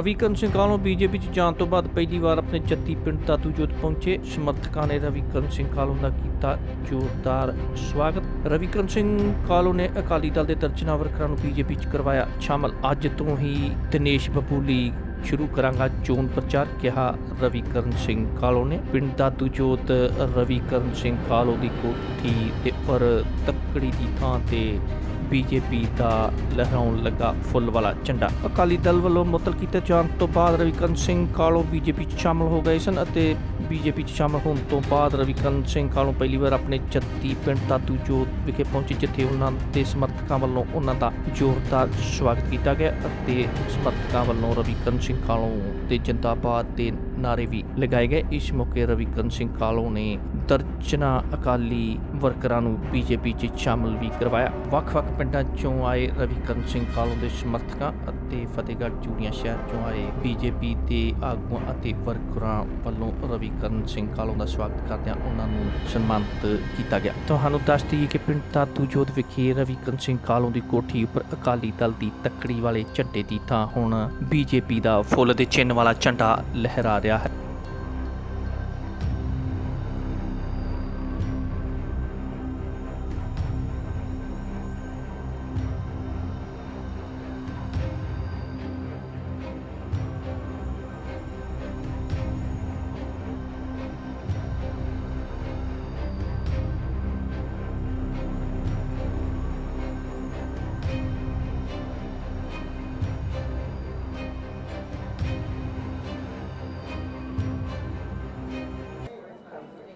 ਰਵੀਕਰਨ Singh ਕਾਲੋਂ BJP ਚ ਜਾਣ ਤੋਂ ਬਾਅਦ ਪਹਿਲੀ ਵਾਰ ਆਪਣੇ ਜੱਦੀ ਪਿੰਡ ਦਾਦੂ ਜੋਤ ਪਹੁੰਚੇ। ਸਮਰਥਕਾਂ ਨੇ ਰਵੀਕਰਨ ਸਿੰਘ ਦਾ ਕੀਤਾ ਜ਼ੋਰਦਾਰ ਸਵਾਗਤ। ਰਵੀਕਰਨ ਸਿੰਘ ਨੇ ਅਕਾਲੀ ਦਲ ਦੇ ਦਰਜਨਾਂ ਵਰਕਰਾਂ ਨੂੰ ਬੀਜੇਪੀ ਚ ਕਰਵਾਇਆ ਸ਼ਾਮਲ। ਅੱਜ ਤੋਂ ਹੀ ਦਿਨੇਸ਼ ਬੱਬੂਲੀ ਸ਼ੁਰੂ ਕਰਾਂਗਾ ਚੋਣ ਪ੍ਰਚਾਰ, ਕਿਹਾ ਰਵੀਕਰਨ ਸਿੰਘ ਕਾਲੋ ਨੇ। ਪਿੰਡ ਦਾਦੂ ਜੋਤ ਰਵੀਕਰਨ ਸਿੰਘ ਕਾਲੋ ਦੀ ਕੋਠੀ ਤੇ ਪਰ ਤੱਕੜੀ ਦੀ ਥਾਂ ਤੇ ਬੀਜੇਪੀ ਦਾ ਲਹਿਰਾਉਣ ਲੱਗਾ ਫੁੱਲ ਵਾਲਾ ਝੰਡਾ। ਅਕਾਲੀ ਦਲ ਵੱਲੋਂ ਮੁਅੱਤਲ ਕੀਤੇ ਜਾਣ ਤੋਂ ਬਾਅਦ ਰਵੀਕਰਨ ਸਿੰਘ ਕਾਲੋ ਬੀਜੇਪੀ 'ਚ ਸ਼ਾਮਲ ਹੋ ਗਏ ਸਨ ਅਤੇ ਬੀਜੇਪੀ 'ਚ ਸ਼ਾਮਲ ਹੋਣ ਤੋਂ ਬਾਅਦ ਰਵੀਕਰਨ ਸਿੰਘ ਕਾਲੋ ਪਹਿਲੀ ਵਾਰ ਆਪਣੇ ਜੱਦੀ ਪਿੰਡ ਦਾਦੂ ਜੋਤ ਵਿਖੇ ਪਹੁੰਚੇ, ਜਿੱਥੇ ਉਹਨਾਂ ਦੇ ਸਮਰਥਕਾਂ ਵੱਲੋਂ ਉਹਨਾਂ ਦਾ ਜ਼ੋਰਦਾਰ ਸਵਾਗਤ ਕੀਤਾ ਗਿਆ ਅਤੇ ਸਮਰਥਕਾਂ ਵੱਲੋਂ ਰਵੀਕਰਨ ਸਿੰਘ ਕਾਲੋ ਤੇ ਜਿੰਦਾਬਾਦ ਦੇ ਨਾਰੇ ਵੀ ਲਗਾਏ ਗਏ। ਇਸ ਮੌਕੇ ਰਵੀਕਰਨ ਸਿੰਘ ਕਾਲੋ ਨੇ ਦਰਜਨਾਂ ਅਕਾਲੀ ਵਰਕਰਾਂ ਨੂੰ ਬੀਜੇਪੀ 'ਚ ਸ਼ਾਮਲ ਵੀ ਕਰਵਾਇਆ। ਵੱਖ-ਵੱਖ ਪਿੰਡਾਂ 'ਚੋਂ ਆਏ ਰਵੀਕਰਨ ਸਿੰਘ ਕਾਲੋ ਦੇ ਸਮਰਥਕਾਂ ਅਤੇ ਫਤਿਹਗੜ੍ਹ ਚੂੜੀਆਂ ਸ਼ਹਿਰ 'ਚੋਂ ਆਏ ਬੀਜੇਪੀ ਦੇ ਆਗੂਆਂ ਅਤੇ ਵਰਕਰਾਂ ਵੱਲੋਂ ਰਵੀਕਰਨ ਸਿੰਘ ਕਾਲੋ ਦਾ ਸਵਾਗਤ ਕਰਦਿਆਂ ਉਹਨਾਂ ਨੂੰ ਸਨਮਾਨਿਤ ਕੀਤਾ ਗਿਆ। ਤੁਹਾਨੂੰ ਦੱਸ ਦਈਏ ਕਿ ਪਿੰਡ ਦਾਦੂ ਜੋਤ ਵਿਖੇ ਰਵੀਕਰਨ ਸਿੰਘ ਕਾਲੋ ਦੀ ਕੋਠੀ ਉੱਪਰ ਅਕਾਲੀ ਦਲ ਦੀ ਤੱਕੜੀ ਵਾਲੇ ਝੰਡੇ ਦੀ ਥਾਂ ਹੁਣ ਬੀਜੇਪੀ ਦਾ ਫੁੱਲ ਦੇ ਚਿੰਨ੍ਹ ਵਾਲਾ ਝੰਡਾ ਲਹਿਰਾ ਰਿਹਾ ਹੈ।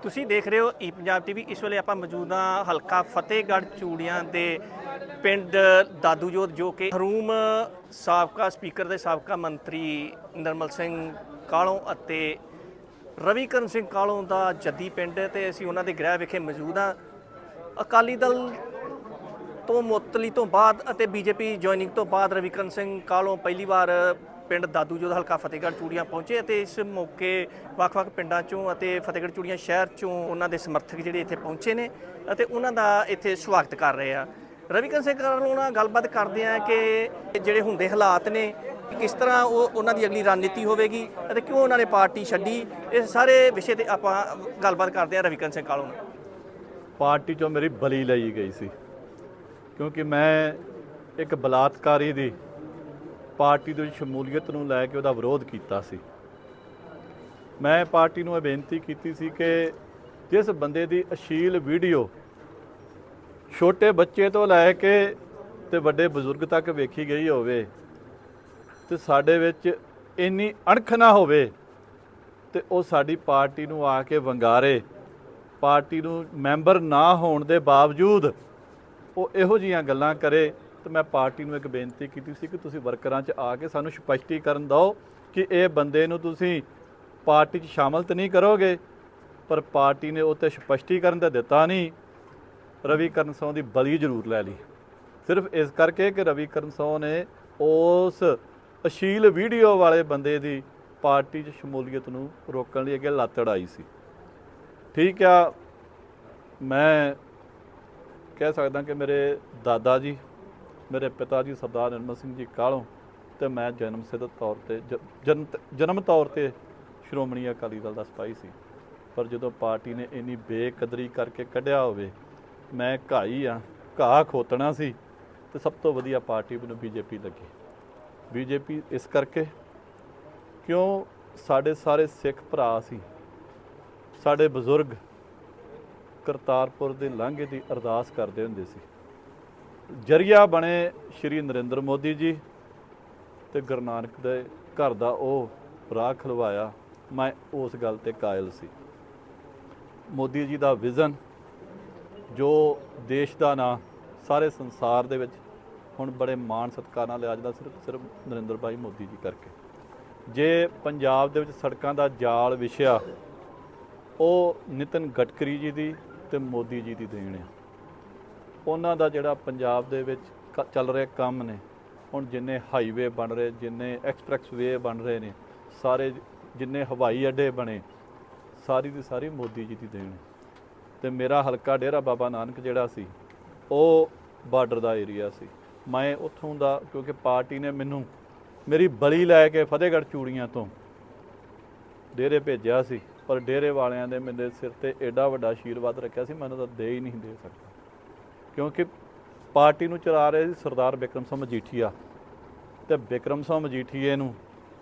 ਤੁਸੀਂ ਦੇਖ ਰਹੇ ਹੋ ਈ ਪੰਜਾਬ ਟੀਵੀ। ਇਸ ਵੇਲੇ ਆਪਾਂ ਮੌਜੂਦ ਹਾਂ ਹਲਕਾ ਫਤਿਹਗੜ੍ਹ ਚੂੜੀਆਂ ਦੇ ਪਿੰਡ ਦਾਦੂਜੋਤ, ਜੋ ਕਿ ਹਰੂਮ ਸਾਬਕਾ ਸਪੀਕਰ ਦੇ ਸਾਬਕਾ ਮੰਤਰੀ ਨਰਮਲ ਸਿੰਘ ਕਾਲੋਂ ਅਤੇ ਰਵੀਕਰਨ ਸਿੰਘ ਕਾਲੋਂ ਦਾ ਜੱਦੀ ਪਿੰਡ ਹੈ ਤੇ ਅਸੀਂ ਉਹਨਾਂ ਦੇ ਗ੍ਰਹਿ ਵਿਖੇ ਮੌਜੂਦ ਹਾਂ। ਅਕਾਲੀ ਦਲ ਤੋਂ ਮੁਅੱਤਲੀ ਤੋਂ ਬਾਅਦ ਅਤੇ ਬੀਜੇਪੀ ਜੁਆਇਨਿੰਗ ਤੋਂ ਬਾਅਦ ਰਵੀਕਰਨ ਸਿੰਘ ਕਾਲੋਂ ਪਹਿਲੀ ਵਾਰ ਪਿੰਡ ਦਾਦੂ ਦਾਦੂਜੋਤ ਹਲਕਾ ਫਤਿਹਗੜ੍ਹ ਚੂੜੀਆਂ ਪਹੁੰਚੇ ਅਤੇ ਇਸ ਮੌਕੇ ਵੱਖ-ਵੱਖ ਪਿੰਡਾਂ ਚੋਂ ਅਤੇ ਫਤਿਹਗੜ੍ਹ ਚੂੜੀਆਂ ਸ਼ਹਿਰ ਚੋਂ ਉਹਨਾਂ ਦੇ ਸਮਰਥਕ ਜਿਹੜੇ ਇੱਥੇ ਪਹੁੰਚੇ ਨੇ ਅਤੇ ਉਹਨਾਂ ਦਾ ਇੱਥੇ ਸਵਾਗਤ ਕਰ ਰਹੇ ਆ। ਰਵੀਕਰਨ ਸਿੰਘ ਕਾਲੋਂ ਨਾਲ ਗੱਲਬਾਤ ਕਰਦੇ ਆ ਕਿ ਜਿਹੜੇ ਹੁੰਦੇ ਹਾਲਾਤ ਨੇ, ਕਿਸ ਤਰ੍ਹਾਂ ਉਹ ਉਹਨਾਂ ਦੀ ਅਗਲੀ ਰਣਨੀਤੀ ਹੋਵੇਗੀ ਅਤੇ ਕਿਉਂ ਉਹਨਾਂ ਨੇ ਪਾਰਟੀ ਛੱਡੀ? ਇਸ ਸਾਰੇ ਵਿਸ਼ੇ ਤੇ ਆਪਾਂ ਗੱਲਬਾਤ ਕਰਦੇ ਆ ਰਵੀਕਰਨ ਸਿੰਘ ਕਾਲੋਂ ਨਾਲ। ਪਾਰਟੀ ਚੋਂ ਮੇਰੀ ਬਲੀ ਲਈ ਗਈ ਸੀ। ਕਿਉਂਕਿ ਮੈਂ ਇੱਕ ਬਲਾਤਕਾਰੀ ਦੀ ਪਾਰਟੀ ਦੇ ਵਿੱਚ ਸ਼ਮੂਲੀਅਤ ਨੂੰ ਲੈ ਕੇ ਉਹਦਾ ਵਿਰੋਧ ਕੀਤਾ ਸੀ। ਮੈਂ ਪਾਰਟੀ ਨੂੰ ਇਹ ਬੇਨਤੀ ਕੀਤੀ ਸੀ ਕਿ ਜਿਸ ਬੰਦੇ ਦੀ ਅਸ਼ੀਲ ਵੀਡੀਓ ਛੋਟੇ ਬੱਚੇ ਤੋਂ ਲੈ ਕੇ ਤੇ ਵੱਡੇ ਬਜ਼ੁਰਗ ਤੱਕ ਵੇਖੀ ਗਈ ਹੋਵੇ ਤੇ ਸਾਡੇ ਵਿੱਚ ਇੰਨੀ ਅਣਖ ਨਾ ਹੋਵੇ ਤੇ ਉਹ ਸਾਡੀ ਪਾਰਟੀ ਨੂੰ ਆ ਕੇ ਵੰਗਾਰੇ, ਪਾਰਟੀ ਨੂੰ ਮੈਂਬਰ ਨਾ ਹੋਣ ਦੇ ਬਾਵਜੂਦ ਉਹ ਇਹੋ ਜੀਆਂ ਗੱਲਾਂ ਕਰੇ ਤੇ ਮੈਂ ਪਾਰਟੀ ਨੂੰ ਇੱਕ ਬੇਨਤੀ ਕੀਤੀ ਸੀ ਕਿ ਤੁਸੀਂ ਵਰਕਰਾਂ 'ਚ ਆ ਕੇ ਸਾਨੂੰ ਸਪਸ਼ਟੀਕਰਨ ਦਿਓ ਕਿ ਇਹ ਬੰਦੇ ਨੂੰ ਤੁਸੀਂ ਪਾਰਟੀ 'ਚ ਸ਼ਾਮਲ ਤਾਂ ਨਹੀਂ ਕਰੋਗੇ, ਪਰ ਪਾਰਟੀ ਨੇ ਉਹ ਤੇ ਸਪਸ਼ਟੀਕਰਨ ਤਾਂ ਦਿੱਤਾ ਨਹੀਂ। ਰਵੀ ਕਰਨ ਸੌ ਦੀ ਬਲੀ ਜ਼ਰੂਰ ਲੈ ਲਈ। ਸਿਰਫ ਇਸ ਕਰਕੇ ਕਿ ਰਵੀ ਕਰਨ ਸੌ ਨੇ ਉਸ ਅਸ਼ੀਲ ਵੀਡੀਓ ਵਾਲੇ ਬੰਦੇ ਦੀ ਪਾਰਟੀ 'ਚ ਸ਼ਮੂਲੀਅਤ ਨੂੰ ਰੋਕਣ ਲਈ ਅੱਗੇ ਲਾਤੜ ਆਈ ਸੀ। ਠੀਕ ਆ, ਮੈਂ ਕਹਿ ਸਕਦਾ ਕਿ ਮੇਰੇ ਦਾਦਾ ਜੀ ਮੇਰੇ ਪਿਤਾ ਜੀ ਸਰਦਾਰ ਨਿਰਮਲ ਸਿੰਘ ਜੀ ਕਾਲੋਂ ਤੇ ਮੈਂ ਜਨਮ ਸਿੱਧ ਤੌਰ ਤੇ ਜ- ਜਨਮ ਜਨਮ ਤੌਰ ਤੇ ਸ਼੍ਰੋਮਣੀ ਅਕਾਲੀ ਦਲ ਦਾ ਸਿਪਾਹੀ ਸੀ। ਪਰ ਜਦੋਂ ਪਾਰਟੀ ਨੇ ਇੰਨੀ ਬੇਕਦਰੀ ਕਰਕੇ ਕੱਢਿਆ ਹੋਵੇ, ਮੈਂ ਘਾਈ ਆ, ਘਾਹ ਖੋਤਣਾ ਸੀ ਤੇ ਸਭ ਤੋਂ ਵਧੀਆ ਪਾਰਟੀ ਮੈਨੂੰ ਬੀਜੇਪੀ ਲੱਗੀ। ਬੀਜੇਪੀ ਇਸ ਕਰਕੇ ਕਿਉਂ ਸਾਡੇ ਸਾਰੇ ਸਿੱਖ ਭਰਾ ਸੀ, ਸਾਡੇ ਬਜ਼ੁਰਗ ਕਰਤਾਰਪੁਰ ਦੇ ਲਾਂਘੇ ਦੀ ਅਰਦਾਸ ਕਰਦੇ ਹੁੰਦੇ ਸੀ। ਜਰੀਆ ਬਣੇ ਸ਼੍ਰੀ ਨਰਿੰਦਰ ਮੋਦੀ ਜੀ ਤੇ ਗੁਰੂ ਨਾਨਕ ਦੇ ਘਰ ਦਾ ਉਹ ਰਾਹ ਖਲਵਾਇਆ। ਮੈਂ ਉਸ ਗੱਲ ਤੇ ਕਾਇਲ ਸੀ। ਮੋਦੀ ਜੀ ਦਾ ਵਿਜ਼ਨ ਜੋ ਦੇਸ਼ ਦਾ ਨਾਂ ਸਾਰੇ ਸੰਸਾਰ ਦੇ ਵਿੱਚ ਹੁਣ ਬੜੇ ਮਾਣ ਸਤਿਕਾਰ ਨਾਲ ਲਿਆ ਜਾਂਦਾ ਸਿਰਫ ਸਿਰਫ ਨਰਿੰਦਰ ਭਾਈ ਮੋਦੀ ਜੀ ਕਰਕੇ। ਜੇ ਪੰਜਾਬ ਦੇ ਵਿੱਚ ਸੜਕਾਂ ਦਾ ਜਾਲ ਵਿਛਿਆ, ਉਹ ਨਿਤਨ ਗਟਕਰੀ ਜੀ ਦੀ ਤੇ ਮੋਦੀ ਜੀ ਦੀ ਦੇਣ ਆ। ਉਹਨਾਂ ਦਾ ਜਿਹੜਾ ਪੰਜਾਬ ਦੇ ਵਿੱਚ ਕ- ਚੱਲ ਰਿਹਾ ਕੰਮ ਨੇ, ਹੁਣ ਜਿੰਨੇ ਹਾਈਵੇ ਬਣ ਰਹੇ, ਜਿੰਨੇ ਐਕਸਪ੍ਰੈਸ ਵੇ ਬਣ ਰਹੇ ਨੇ, ਸਾਰੇ ਜਿੰਨੇ ਹਵਾਈ ਅੱਡੇ ਬਣੇ, ਸਾਰੀ ਦੀ ਸਾਰੀ ਮੋਦੀ ਜੀ ਦੀ ਦੇਣ ਹੈ। ਤੇ ਮੇਰਾ ਹਲਕਾ ਡੇਰਾ ਬਾਬਾ ਨਾਨਕ ਜਿਹੜਾ ਸੀ, ਉਹ ਬਾਰਡਰ ਦਾ ਏਰੀਆ ਸੀ ਮੈਂ ਉੱਥੋਂ ਦਾ, ਕਿਉਂਕਿ ਪਾਰਟੀ ਨੇ ਮੈਨੂੰ ਮੇਰੀ ਬਲੀ ਲੈ ਕੇ ਫਤਿਹਗੜ੍ਹ ਚੂੜੀਆਂ ਤੋਂ ਡੇਰੇ ਭੇਜਿਆ ਸੀ, ਪਰ ਡੇਰੇ ਵਾਲਿਆਂ ਨੇ ਮੇਰੇ ਸਿਰ ਤੇ ਐਡਾ ਵੱਡਾ ਆਸ਼ੀਰਵਾਦ ਰੱਖਿਆ ਸੀ ਮੈਂ ਉਹਨਾਂ ਦਾ ਦੇ ਹੀ ਨਹੀਂ ਦੇ ਸਕਦਾ ਕਿਉਂਕਿ ਪਾਰਟੀ ਨੂੰ ਚਲਾ ਰਹੇ ਸੀ ਸਰਦਾਰ ਬਿਕਰਮ ਸਿੰਘ ਮਜੀਠੀਆ। ਤੇ ਬਿਕਰਮ ਸਿੰਘ ਮਜੀਠੀਏ ਨੂੰ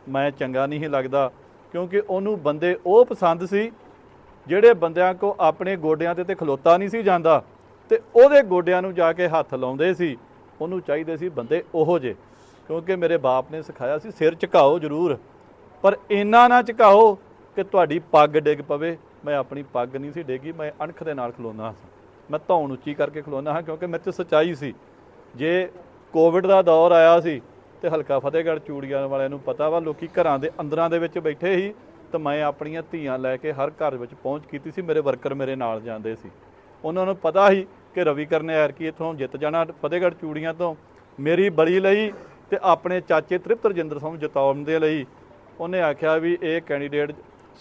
ਮੈਂ ਚੰਗਾ ਨਹੀਂ ਲੱਗਦਾ ਕਿਉਂਕਿ ਉਹਨੂੰ ਬੰਦੇ ਉਹ ਪਸੰਦ ਸੀ ਜਿਹੜੇ ਬੰਦਿਆਂ ਕੋ ਆਪਣੇ ਗੋਡਿਆਂ ਤੇ ਤੇ ਖਲੋਤਾ ਨਹੀਂ ਸੀ ਜਾਂਦਾ ਤੇ ਉਹਦੇ ਗੋਡਿਆਂ ਨੂੰ ਜਾ ਕੇ ਹੱਥ ਲਾਉਂਦੇ ਸੀ। ਉਹਨੂੰ ਚਾਹੀਦੇ ਸੀ ਬੰਦੇ ਉਹੋ ਜੇ ਕਿਉਂਕਿ ਮੇਰੇ ਬਾਪ ਨੇ ਸਿਖਾਇਆ ਸੀ, ਸਿਰ ਝੁਕਾਓ ਜ਼ਰੂਰ, ਪਰ ਇੰਨਾ ਨਾ ਝੁਕਾਓ ਕਿ ਤੁਹਾਡੀ ਪੱਗ ਡਿੱਗ ਪਵੇ। ਮੈਂ ਆਪਣੀ ਪੱਗ ਨਹੀਂ ਸੀ ਡੇਗੀ, ਮੈਂ ਅਣਖ ਦੇ ਨਾਲ ਖਲੋਨਾ ਸੀ। ਮੈਂ ਧੌਣ ਉੱਚੀ ਕਰਕੇ ਖਲੋਨਾ ਹਾਂ, ਕਿਉਂਕਿ ਮੇਰੇ 'ਚ ਸੱਚਾਈ ਸੀ। ਜੇ ਕੋਵਿਡ ਦਾ ਦੌਰ ਆਇਆ ਸੀ ਤੇ ਹਲਕਾ ਫਤਿਹਗੜ੍ਹ ਚੂੜੀਆਂ ਵਾਲਿਆਂ ਨੂੰ ਪਤਾ ਵਾ, ਲੋਕੀ ਘਰਾਂ ਦੇ ਅੰਦਰਾਂ ਦੇ ਵਿੱਚ ਬੈਠੇ ਸੀ ਤਾਂ ਮੈਂ ਆਪਣੀਆਂ ਧੀਆਂ ਲੈ ਕੇ ਹਰ ਘਰ ਵਿੱਚ ਪਹੁੰਚ ਕੀਤੀ ਸੀ, ਮੇਰੇ ਵਰਕਰ ਮੇਰੇ ਨਾਲ ਜਾਂਦੇ ਸੀ। ਉਹਨਾਂ ਨੂੰ ਪਤਾ ਸੀ ਕਿ ਰਵੀ ਕਰਨੇ ਐਰਕੀ ਇਥੋਂ ਜਿੱਤ ਜਾਣਾ ਫਤਿਹਗੜ੍ਹ ਚੂੜੀਆਂ ਤੋਂ। ਮੇਰੀ ਬਲੀ ਲਈ ਤੇ ਆਪਣੇ ਚਾਚੇ ਤ੍ਰਿਪਤ ਰਜਿੰਦਰ ਸਿੰਘ ਜਤਾਉਣ ਦੇ ਲਈ। ਉਹਨੇ ਆਖਿਆ ਵੀ ਇਹ ਕੈਂਡੀਡੇਟ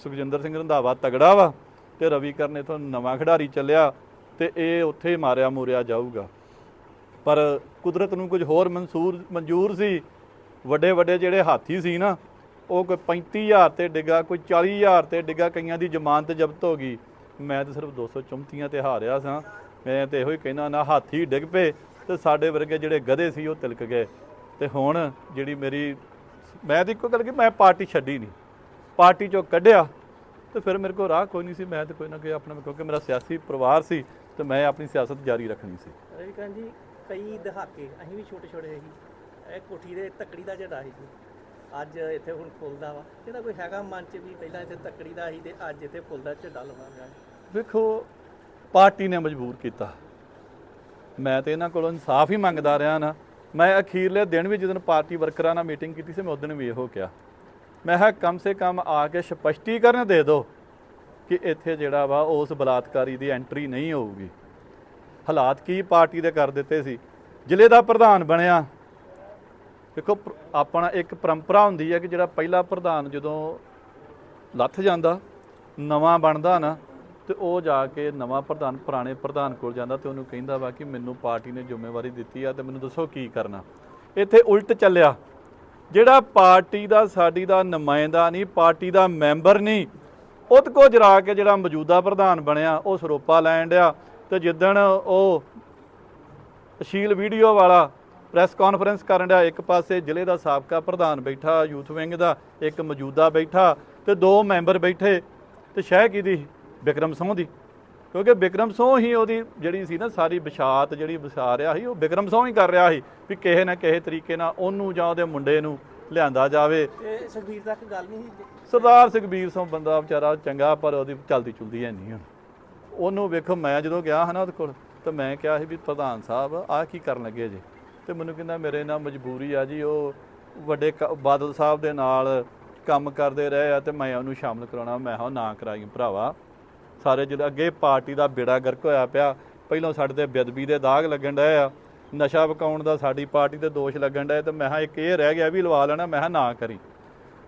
ਸੁਖਜਿੰਦਰ ਸਿੰਘ ਰੰਧਾਵਾ ਤਗੜਾ ਵਾ ਤੇ ਰਵੀ ਕਰਨੇ ਇਥੋਂ ਨਵਾਂ ਖਿਡਾਰੀ ਚੱਲਿਆ। ਤੇ ਇਹ ਉੱਥੇ ਮਾਰਿਆ ਮੋਰਿਆ ਜਾਊਗਾ। ਪਰ ਕੁਦਰਤ ਨੂੰ ਕੁਝ ਹੋਰ ਮਨਸੂਰ, ਮਨਜ਼ੂਰ ਸੀ। ਵੱਡੇ ਵੱਡੇ ਜਿਹੜੇ ਹਾਥੀ ਸੀ ਨਾ, ਉਹ ਕੋਈ 35000 ਤੇ ਡਿੱਗਾ, ਕੋਈ 40000 ਤੇ ਡਿੱਗਾ, ਕਈਆਂ ਦੀ ਜ਼ਮਾਨਤ ਜ਼ਬਤ ਹੋ ਗਈ। ਮੈਂ ਤਾਂ ਸਿਰਫ 234 ਤੇ ਹਾਰਿਆ ਸਾਂ। ਮੈਂ ਤੇ ਇਹੋ ਹੀ ਕਹਿਣਾ ਨਾ, ਹਾਥੀ ਡਿੱਗ ਪਏ ਤੇ ਸਾਡੇ ਵਰਗੇ ਜਿਹੜੇ ਗਧੇ ਸੀ ਉਹ ਤਿਲਕ ਗਏ। ਤੇ ਹੁਣ ਜਿਹੜੀ ਮੇਰੀ, ਮੈਂ ਤਾਂ ਇੱਕੋ ਗੱਲ ਕਿ ਮੈਂ ਪਾਰਟੀ ਛੱਡੀ ਨਹੀਂ ਪਾਰਟੀ ਚੋਂ ਕੱਢਿਆ। ਤੇ ਫਿਰ ਮੇਰੇ ਕੋਲ ਰਾਹ ਕੋਈ ਨਹੀਂ ਸੀ ਮੈਂ ਤੇ ਕੋਈ ਨਾ ਕੋਈ ਆਪਣਾ ਕਿਉਂਕਿ ਮੇਰਾ ਸਿਆਸੀ ਪਰਿਵਾਰ ਸੀ ਤੇ ਮੈਂ ਆਪਣੀ ਸਿਆਸਤ ਜਾਰੀ ਰੱਖਣੀ ਸੀ। ਰਵੀਕਾਂਤ ਜੀ ਕਈ ਦਹਾਕੇ ਅਸੀਂ ਵੀ ਛੋਟੇ ਛੋਟੇ ਸੀ। ਇਹ ਕੋਠੀ ਦੇ ਤੱਕੜੀ ਦਾ ਝੰਡਾ ਸੀ ਅੱਜ ਇੱਥੇ ਹੁਣ ਫੁੱਲਦਾ ਵਾ। ਇਹਦਾ ਕੋਈ ਹੈਗਾ ਮਨ ਚ ਵੀ ਪਹਿਲਾਂ ਇੱਥੇ ਤੱਕੜੀ ਦਾ ਸੀ ਤੇ ਅੱਜ ਇੱਥੇ ਫੁੱਲਦਾ ਝੰਡਾ ਲਵਾਂਗਾ ਵੇਖੋ ਪਾਰਟੀ ਨੇ ਮਜਬੂਰ ਕੀਤਾ। ਮੈਂ ਤੇ ਇਹਨਾਂ ਕੋਲੋਂ ਇਨਸਾਫ ਹੀ ਮੰਗਦਾ ਰਿਹਾ ਨਾ। ਮੈਂ ਅਖੀਰਲੇ ਦਿਨ ਵੀ ਜਦੋਂ ਪਾਰਟੀ ਵਰਕਰਾਂ ਨਾਲ ਮੀਟਿੰਗ ਕੀਤੀ ਸੀ ਮੈਂ ਉਸ ਦਿਨ ਵੀ ਇਹੋ ਕਿਹਾ। ਮੈਂ ਕਿਹਾ, ਕਮ ਸੇ ਕਮ ਆ ਕੇ ਸਪਸ਼ਟੀਕਰਨ ਦੇ ਦਿਓ ਕਿ ਇੱਥੇ ਜਿਹੜਾ ਵਾ ਉਸ ਬਲਾਤਕਾਰੀ ਦੀ ਐਂਟਰੀ ਨਹੀਂ ਹੋਊਗੀ। ਹਾਲਾਤ ਕੀ ਪਾਰਟੀ ਦੇ ਕਰ ਦਿੱਤੇ ਸੀ? ਜ਼ਿਲ੍ਹੇ ਦਾ ਪ੍ਰਧਾਨ ਬਣਿਆ। ਦੇਖੋ ਆਪਣਾ ਇੱਕ ਪਰੰਪਰਾ ਹੁੰਦੀ ਹੈ ਕਿ ਜਿਹੜਾ ਪਹਿਲਾ ਪ੍ਰਧਾਨ ਜਦੋਂ ਲੱਥ ਜਾਂਦਾ, ਨਵਾਂ ਬਣਦਾ ਨਾ, ਤੇ ਉਹ ਜਾ ਕੇ ਨਵਾਂ ਪ੍ਰਧਾਨ, ਪੁਰਾਣੇ ਪ੍ਰਧਾਨ ਕੋਲ ਜਾਂਦਾ ਤੇ ਉਹਨੂੰ ਕਹਿੰਦਾ ਵਾ ਕਿ ਮੈਨੂੰ ਪਾਰਟੀ ਨੇ ਜ਼ਿੰਮੇਵਾਰੀ ਦਿੱਤੀ ਆ ਤੇ ਮੈਨੂੰ ਦੱਸੋ ਕੀ ਕਰਨਾ। ਇੱਥੇ ਉਲਟ ਚੱਲਿਆ। ਜਿਹੜਾ ਪਾਰਟੀ ਦਾ, ਸਾਡੀ ਦਾ ਨੁਮਾਇੰਦਾ ਨਹੀਂ, ਪਾਰਟੀ ਦਾ ਮੈਂਬਰ ਨਹੀਂ ਉਹਤ ਕੋ ਜਰਾ ਕੇ ਜਿਹੜਾ ਮੌਜੂਦਾ ਪ੍ਰਧਾਨ ਬਣਿਆ, ਉਹ ਸਰੋਪਾ ਲੈਣ ਡਿਆ ਤੇ ਜਿੱਦਣ ਉਹ ਅਸ਼ੀਲ ਵੀਡੀਓ ਵਾਲਾ ਪ੍ਰੈਸ ਕਾਨਫਰੰਸ ਕਰਨ ਡਿਆ, ਇੱਕ ਪਾਸੇ ਜ਼ਿਲ੍ਹੇ ਦਾ ਸਾਬਕਾ ਪ੍ਰਧਾਨ ਬੈਠਾ, ਯੂਥ ਵਿੰਗ ਦਾ ਇੱਕ ਮੌਜੂਦਾ ਬੈਠਾ ਤੇ ਦੋ ਮੈਂਬਰ ਬੈਠੇ ਤੇ ਸ਼ਹਿ ਕਿਹਦੀ ਬਿਕਰਮ ਸਿੰਘ ਦੀ। ਕਿਉਂਕਿ ਬਿਕਰਮ ਸਿੰਘ ਹੀ ਉਹਦੀ ਜਿਹੜੀ ਸੀ ਨਾ ਸਾਰੀ ਵਿਸ਼ਾਤ ਜਿਹੜੀ ਵਿਸਾ ਰਿਹਾ ਸੀ ਉਹ ਬਿਕਰਮ ਸਿੰਘ ਹੀ ਕਰ ਰਿਹਾ ਸੀ ਵੀ ਕਿਸੇ ਨਾ ਕਿਸੇ ਤਰੀਕੇ ਨਾਲ ਉਹਨੂੰ ਜਾਂ ਉਹਦੇ ਮੁੰਡੇ ਨੂੰ ਲਿਆਂਦਾ ਜਾਵੇ। ਤੇ ਸੁਖਬੀਰ ਤੱਕ ਗੱਲ ਨਹੀਂ ਸੀ? ਸਰਦਾਰ ਸੁਖਬੀਰ ਸਿੰਘ ਬੰਦਾ ਵਿਚਾਰਾ ਚੰਗਾ ਪਰ ਉਹਦੀ ਚਲਦੀ ਚੁਲਦੀ ਹੈ ਨਹੀਂ ਹੁਣ। ਉਹਨੂੰ ਵੇਖੋ ਮੈਂ ਜਦੋਂ ਗਿਆ ਹਾਂ ਨਾ ਉਹਦੇ ਕੋਲ ਤਾਂ ਮੈਂ ਕਿਹਾ ਸੀ ਵੀ ਪ੍ਰਧਾਨ ਸਾਹਿਬ ਆਹ ਕੀ ਕਰਨ ਲੱਗੇ ਜੀ? ਤੇ ਮੈਨੂੰ ਕਹਿੰਦਾ ਮੇਰੇ ਨਾਲ ਮਜਬੂਰੀ ਆ ਜੀ ਉਹ ਵੱਡੇ ਬਾਦਲ ਸਾਹਿਬ ਦੇ ਨਾਲ ਕੰਮ ਕਰਦੇ ਰਹੇ ਆ ਤੇ ਮੈਂ ਉਹਨੂੰ ਸ਼ਾਮਲ ਕਰਾਉਣਾ। ਮੈਂ ਹਾਂ ਨਾ ਕਰਾਈ ਭਰਾਵਾ। ਸਾਰੇ ਜਿਹੜੇ ਅੱਗੇ ਪਾਰਟੀ ਦਾ ਬੇੜਾ ਗਰਕ ਹੋਇਆ ਪਿਆ, ਪਹਿਲਾਂ ਸਾਡੇ ਤੇ ਬੇਅਦਬੀ ਦੇ ਦਾਗ ਲੱਗਣ ਡਏ ਆ, ਨਸ਼ਾ ਵਿਕਾਉਣ ਦਾ ਸਾਡੀ ਪਾਰਟੀ ਤੇ ਦੋਸ਼ ਲੱਗਣ ਡਏ ਤੇ ਮੈਂ ਹਾਂ ਇੱਕ ਇਹ ਰਹਿ ਗਿਆ ਵੀ ਲਵਾ ਲੈਣਾ, ਮੈਂ ਹਾਂ ਨਾ ਕਰੀ।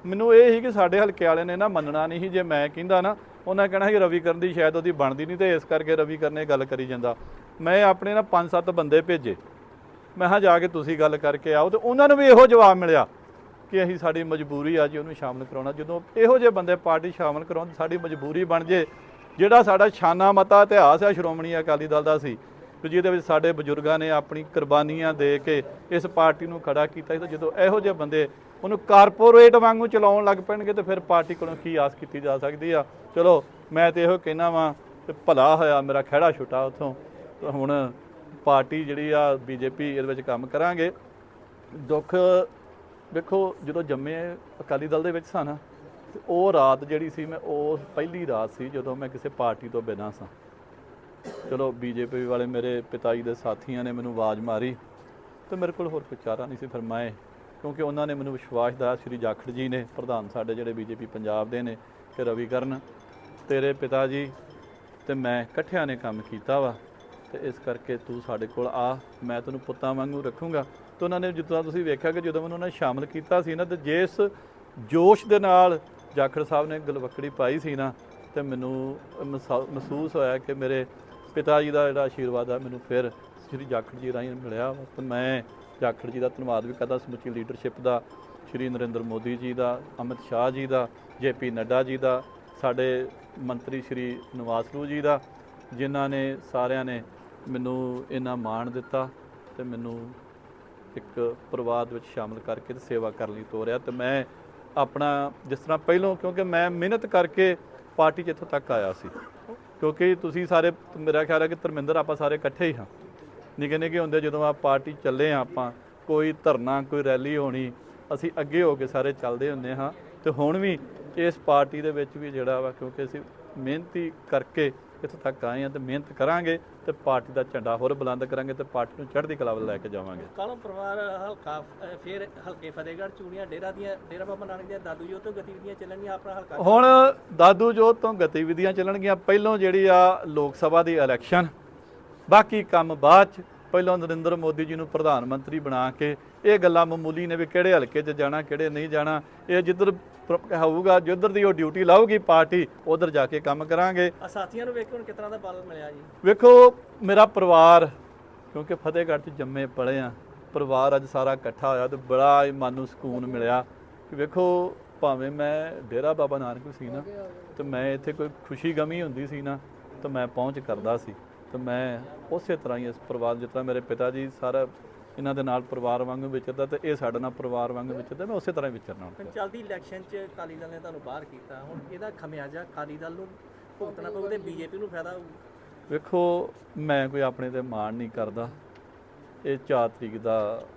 ਮੈਨੂੰ ਇਹ ਸੀ ਕਿ ਸਾਡੇ ਹਲਕੇ ਵਾਲੇ ਨੇ ਨਾ ਮੰਨਣਾ ਨਹੀਂ ਸੀ, ਜੇ ਮੈਂ ਕਹਿੰਦਾ ਨਾ, ਉਹਨਾਂ ਕਹਿਣਾ ਸੀ ਰਵੀ ਕਰਨ ਦੀ ਸ਼ਾਇਦ ਉਹਦੀ ਬਣਦੀ ਨਹੀਂ ਤੇ ਇਸ ਕਰਕੇ ਰਵੀ ਕਰਨ ਇਹ ਗੱਲ ਕਰੀ ਜਾਂਦਾ। ਮੈਂ ਆਪਣੇ ਨਾ ਪੰਜ ਸੱਤ ਬੰਦੇ ਭੇਜੇ। ਮੈਂ ਹਾਂ ਜਾ ਕੇ ਤੁਸੀਂ ਗੱਲ ਕਰਕੇ ਆਓ ਤੇ ਉਹਨਾਂ ਨੂੰ ਵੀ ਇਹੋ ਜਵਾਬ ਮਿਲਿਆ ਕਿ ਅਸੀਂ ਸਾਡੀ ਮਜਬੂਰੀ ਆ ਜੀ ਉਹਨੂੰ ਸ਼ਾਮਲ ਕਰਾਉਣਾ। ਜਦੋਂ ਇਹੋ ਜਿਹੇ ਬੰਦੇ ਪਾਰਟੀ ਸ਼ਾਮਲ ਕਰਾਉਣ ਸਾਡੀ ਮਜਬੂਰੀ ਬਣ ਜੇ ਜਿਹੜਾ ਸਾਡਾ ਸ਼ਾਨਾ ਮਤਾ ਇਤਿਹਾਸ ਹੈ ਸ਼੍ਰੋਮਣੀ ਅਕਾਲੀ ਦਲ ਦਾ ਸੀ, ਤੇ ਜਿਹਦੇ ਵਿੱਚ ਸਾਡੇ ਬਜ਼ੁਰਗਾਂ ਨੇ ਆਪਣੀ ਕੁਰਬਾਨੀਆਂ ਦੇ ਕੇ ਇਸ ਪਾਰਟੀ ਨੂੰ ਖੜਾ ਕੀਤਾ ਸੀ, ਤਾਂ ਜਦੋਂ ਇਹੋ ਜਿਹੇ ਬੰਦੇ ਉਹਨੂੰ ਕਾਰਪੋਰੇਟ ਵਾਂਗੂ ਚਲਾਉਣ ਲੱਗ ਪੈਣਗੇ, ਤੇ ਫਿਰ ਪਾਰਟੀ ਕੋਲੋਂ ਕੀ ਆਸ ਕੀਤੀ ਜਾ ਸਕਦੀ ਆ? ਚਲੋ, ਮੈਂ ਤੇ ਇਹੋ ਕਹਿਣਾ ਵਾਂ, ਤੇ ਭਲਾ ਹੋਇਆ, ਮੇਰਾ ਖਹਿੜਾ ਛੁੱਟਾ ਉੱਥੋਂ। ਤੇ ਹੁਣ ਪਾਰਟੀ ਜਿਹੜੀ ਆ, ਬੀਜੇਪੀ ਇਹਦੇ ਵਿੱਚ ਕੰਮ ਕਰਾਂਗੇ। ਦੁੱਖ ਦੇਖੋ ਜਦੋਂ ਜੰਮੇ ਅਕਾਲੀ ਦਲ ਦੇ ਵਿੱਚ ਸਨ ਤੇ ਉਹ ਰਾਤ ਜਿਹੜੀ ਸੀ ਮੈਂ, ਉਹ ਪਹਿਲੀ ਰਾਤ ਸੀ ਜਦੋਂ ਮੈਂ ਕਿਸੇ ਪਾਰਟੀ ਤੋਂ ਬਿਨਾਂ ਸਾਂ। ਚਲੋ ਬੀਜੇਪੀ ਵਾਲੇ ਮੇਰੇ ਪਿਤਾ ਜੀ ਦੇ ਸਾਥੀਆਂ ਨੇ ਮੈਨੂੰ ਆਵਾਜ਼ ਮਾਰੀ ਤੇ ਮੇਰੇ ਕੋਲ ਹੋਰ ਕੋਈ ਚਾਰਾ ਨਹੀਂ ਸੀ ਫਿਰ ਮੈਂ ਕਿਉਂਕਿ ਉਹਨਾਂ ਨੇ ਮੈਨੂੰ ਵਿਸ਼ਵਾਸ ਦਿਵਾਇਆ, ਸ਼੍ਰੀ ਜਾਖੜ ਜੀ ਨੇ, ਪ੍ਰਧਾਨ ਸਾਡੇ ਜਿਹੜੇ ਬੀਜੇਪੀ ਪੰਜਾਬ ਦੇ ਨੇ ਕਿ ਰਵੀ ਕਰਨ ਤੇਰੇ ਪਿਤਾ ਜੀ ਤੇ ਮੈਂ ਇਕੱਠਿਆਂ ਨੇ ਕੰਮ ਕੀਤਾ ਵਾ ਤੇ ਇਸ ਕਰਕੇ ਤੂੰ ਸਾਡੇ ਕੋਲ ਆ, ਮੈਂ ਤੈਨੂੰ ਪੁੱਤਾਂ ਵਾਂਗੂ ਰੱਖੂੰਗਾ। ਤੇ ਉਹਨਾਂ ਨੇ ਜਿੱਦਾਂ ਤੁਸੀਂ ਵੇਖਿਆ ਕਿ ਜਦੋਂ ਮੈਨੂੰ ਉਹਨਾਂ ਨੇ ਸ਼ਾਮਲ ਕੀਤਾ ਸੀ ਨਾ, ਤੇ ਜਿਸ ਜੋਸ਼ ਦੇ ਨਾਲ ਜਾਖੜ ਸਾਹਿਬ ਨੇ ਗਲਵੱਕੜੀ ਪਾਈ ਸੀ ਨਾ, ਤੇ ਮੈਨੂੰ ਮਹਿਸਾ- ਮਹਿਸੂਸ ਹੋਇਆ ਕਿ ਮੇਰੇ ਪਿਤਾ ਜੀ ਦਾ ਜਿਹੜਾ ਆਸ਼ੀਰਵਾਦ ਆ ਮੈਨੂੰ ਫਿਰ ਸ੍ਰੀ ਜਾਖੜ ਜੀ ਰਾਹੀਂ ਮਿਲਿਆ। ਵਾ ਤੇ ਮੈਂ ਜਾਖੜ ਜੀ ਦਾ ਧੰਨਵਾਦ ਵੀ ਕਰਦਾ, ਸਮੁੱਚੀ ਲੀਡਰਸ਼ਿਪ ਦਾ, ਸ਼੍ਰੀ ਨਰਿੰਦਰ ਮੋਦੀ ਜੀ ਦਾ, ਅਮਿਤ ਸ਼ਾਹ ਜੀ ਦਾ ਜੇਪੀ ਨੱਡਾ ਜੀ ਦਾ, ਸਾਡੇ ਮੰਤਰੀ ਸ਼੍ਰੀ ਨਵਾਸਰੂ ਜੀ ਦਾ, ਜਿਨ੍ਹਾਂ ਨੇ ਸਾਰਿਆਂ ਨੇ ਮੈਨੂੰ ਇੰਨਾ ਮਾਣ ਦਿੱਤਾ ਤੇ ਮੈਨੂੰ ਇੱਕ ਪਰਿਵਾਰ ਵਿੱਚ ਸ਼ਾਮਲ ਕਰਕੇ ਤੇ ਸੇਵਾ ਕਰਨ ਲਈ ਤੋਰਿਆ। ਤੇ ਮੈਂ ਆਪਣਾ ਜਿਸ ਤਰ੍ਹਾਂ ਪਹਿਲਾਂ, ਕਿਉਂਕਿ ਮੈਂ ਮਿਹਨਤ ਕਰਕੇ ਪਾਰਟੀ 'ਚ ਇੱਥੋਂ ਤੱਕ ਆਇਆ ਸੀ। ਕਿਉਂਕਿ ਤੁਸੀਂ ਸਾਰੇ, ਮੇਰਾ ਖਿਆਲ ਹੈ ਕਿ ਧਰਮਿੰਦਰ, ਆਪਾਂ ਸਾਰੇ ਇਕੱਠੇ ਹੀ ਹਾਂ। ਨਿੱਕੇ ਨਿੱਕੇ ਹੁੰਦੇ ਜਦੋਂ ਆ ਪਾਰਟੀ ਚੱਲੇ ਆ ਆਪਾਂ, ਕੋਈ ਧਰਨਾ, ਕੋਈ ਰੈਲੀ ਹੋਣੀ, ਅਸੀਂ ਅੱਗੇ ਹੋ ਕੇ ਸਾਰੇ ਚੱਲਦੇ ਹੁੰਦੇ ਹਾਂ। ਤੇ ਹੁਣ ਵੀ ਇਸ ਪਾਰਟੀ ਦੇ ਵਿੱਚ ਵੀ ਜਿਹੜਾ ਵਾ, ਕਿਉਂਕਿ ਅਸੀਂ ਮਿਹਨਤੀ ਕਰਕੇ ਇੱਥੋਂ ਤੱਕ ਆਏ ਹਾਂ ਤੇ ਮਿਹਨਤ ਕਰਾਂਗੇ ਤੇ ਪਾਰਟੀ ਦਾ ਝੰਡਾ ਹੋਰ ਬੁਲੰਦ ਕਰਾਂਗੇ ਤੇ ਪਾਰਟੀ ਨੂੰ ਚੜ੍ਹਦੀ ਕਲਾ ਵੱਲ ਲੈ ਕੇ ਜਾਵਾਂਗੇ। ਕਾਲੋਂ ਪਰਿਵਾਰ ਹਲਕਾ ਫਿਰ ਹਲਕੇ ਫਤਿਹਗੜ੍ਹ ਚੂੜੀਆਂ ਡੇਰਾ ਦੀਆਂ ਡੇਰਾ ਬਾਬਾ ਨਾਨਕ ਦੀਆਂ ਦਾਦੂ ਜੀ ਤੋਂ ਗਤੀਵਿਧੀਆਂ ਚੱਲਣਗੀਆਂ ਆਪਣਾ ਹਲਕਾ ਹੁਣ ਦਾਦੂ ਜੋਤ ਤੋਂ ਗਤੀਵਿਧੀਆਂ ਚੱਲਣਗੀਆਂ ਪਹਿਲੋਂ ਜਿਹੜੀ ਆ ਲੋਕ ਸਭਾ ਦੀ ਇਲੈਕਸ਼ਨ ਬਾਕੀ ਕੰਮ ਬਾਅਦ ਚ ਪਹਿਲਾਂ ਨਰਿੰਦਰ ਮੋਦੀ ਜੀ ਨੂੰ ਪ੍ਰਧਾਨ ਮੰਤਰੀ ਬਣਾ ਕੇ ਇਹ ਗੱਲਾਂ ਮਾਮੂਲੀ ਨੇ ਵੀ ਕਿਹੜੇ ਹਲਕੇ 'ਚ ਜਾਣਾ ਕਿਹੜੇ ਨਹੀਂ ਜਾਣਾ। ਇਹ ਜਿੱਧਰ ਹੋਊਗਾ ਜਿੱਧਰ ਦੀ ਉਹ ਡਿਊਟੀ ਲਾਊਗੀ ਪਾਰਟੀ ਉਧਰ ਜਾ ਕੇ ਕੰਮ ਕਰਾਂਗੇ। ਆ ਸਾਥੀਆਂ ਨੂੰ ਵੇਖ ਹੁਣ ਤਰ੍ਹਾਂ ਦਾ ਬਲ ਮਿਲਿਆ ਜੀ। ਵੇਖੋ ਮੇਰਾ ਪਰਿਵਾਰ ਕਿਉਂਕਿ ਫਤਿਹਗੜ੍ਹ 'ਚ ਜੰਮੇ ਪਲੇ ਆ ਪਰਿਵਾਰ ਅੱਜ ਸਾਰਾ ਇਕੱਠਾ ਹੋਇਆ ਤੇ ਬੜਾ ਮਨ ਨੂੰ ਸਕੂਨ ਮਿਲਿਆ। ਕਿ ਵੇਖੋ ਭਾਵੇਂ ਮੈਂ ਡੇਰਾ ਬਾਬਾ ਨਾਨਕ ਸੀ ਨਾ ਤੇ ਮੈਂ ਇੱਥੇ ਕੋਈ ਖੁਸ਼ੀ ਗਮੀ ਹੁੰਦੀ ਸੀ ਨਾ ਤਾਂ ਮੈਂ ਪਹੁੰਚ ਕਰਦਾ ਸੀ। ਤੇ ਮੈਂ ਉਸੇ ਤਰ੍ਹਾਂ ਹੀ ਇਸ ਪਰਿਵਾਰ ਜਿਸ ਤਰ੍ਹਾਂ ਮੇਰੇ ਪਿਤਾ ਜੀ ਸਾਰਾ ਇਹਨਾਂ ਦੇ ਨਾਲ ਪਰਿਵਾਰ ਵਾਂਗੂ ਵਿਚਰਦਾ ਤੇ ਇਹ ਸਾਡੇ ਨਾਲ ਪਰਿਵਾਰ ਵਾਂਗੂ ਵਿਚਰਦਾ ਮੈਂ ਉਸੇ ਤਰ੍ਹਾਂ ਹੀ ਵਿਚਰਨਾ ਹੁਣ ਚੱਲਦੀ ਇਲੈਕਸ਼ਨ 'ਚ ਅਕਾਲੀ ਦਲ ਨੇ ਤੁਹਾਨੂੰ ਬਾਹਰ ਕੀਤਾ ਹੁਣ ਇਹਦਾ ਖਮਿਆਜਾ ਅਕਾਲੀ ਦਲ ਨੂੰ ਭੁਗਤਣਾ ਪਊ ਤੇ ਬੀਜੇਪੀ ਨੂੰ ਫਾਇਦਾ ਹੋਊ? ਵੇਖੋ ਮੈਂ ਕੋਈ ਆਪਣੇ ਤੇ ਮਾਣ ਨਹੀਂ ਕਰਦਾ। ਇਹ 4 ਤਰੀਕ ਦਾ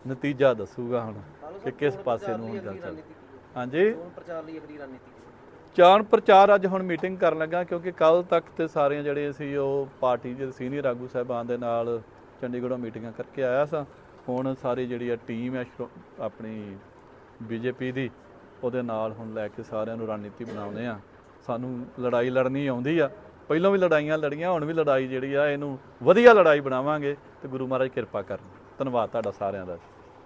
ਨਤੀਜਾ ਦੱਸੂਗਾ ਹੁਣ ਕਿ ਕਿਸ ਪਾਸੇ ਨੂੰ ਹੁਣ ਗੱਲ ਚੱਲ। ਹਾਂਜੀ? ਪ੍ਰਚਾਰ ਲਈ ਅਗਲੀ ਰਣਨੀਤੀ ਚਾਣ ਪ੍ਰਚਾਰ ਅੱਜ ਹੁਣ ਮੀਟਿੰਗ ਕਰਨ ਲੱਗਾ ਕਿਉਂਕਿ ਕੱਲ ਤੱਕ ਤੇ ਸਾਰੀਆਂ ਜਿਹੜੇ ਸੀ ਉਹ ਪਾਰਟੀ ਦੇ ਸੀਨੀਅਰ ਆਗੂ ਸਾਹਿਬਾਨ ਦੇ ਨਾਲ ਚੰਡੀਗੜ੍ਹੋਂ ਮੀਟਿੰਗਾਂ ਕਰਕੇ ਆਇਆ ਸਾਂ। ਹੁਣ ਸਾਰੀ ਜਿਹੜੀ ਆ ਟੀਮ ਹੈ ਸ਼੍ਰੋ- ਆਪਣੀ ਬੀਜੇਪੀ ਦੀ, ਉਹਦੇ ਨਾਲ ਹੁਣ ਲੈ ਕੇ ਸਾਰਿਆਂ ਨੂੰ ਰਣਨੀਤੀ ਬਣਾਉਂਦੇ ਆ। ਸਾਨੂੰ ਲੜਾਈ ਲੜਨੀ ਆਉਂਦੀ ਆ। ਪਹਿਲਾਂ ਵੀ ਲੜਾਈਆਂ ਲੜੀਆਂ, ਹੁਣ ਵੀ ਲੜਾਈ ਜਿਹੜੀ ਆ, ਇਹਨੂੰ ਵਧੀਆ ਲੜਾਈ ਬਣਾਵਾਂਗੇ ਤੇ ਗੁਰੂ ਮਹਾਰਾਜ ਕਿਰਪਾ ਕਰਨ। ਧੰਨਵਾਦ ਤੁਹਾਡਾ ਸਾਰਿਆਂ ਦਾ।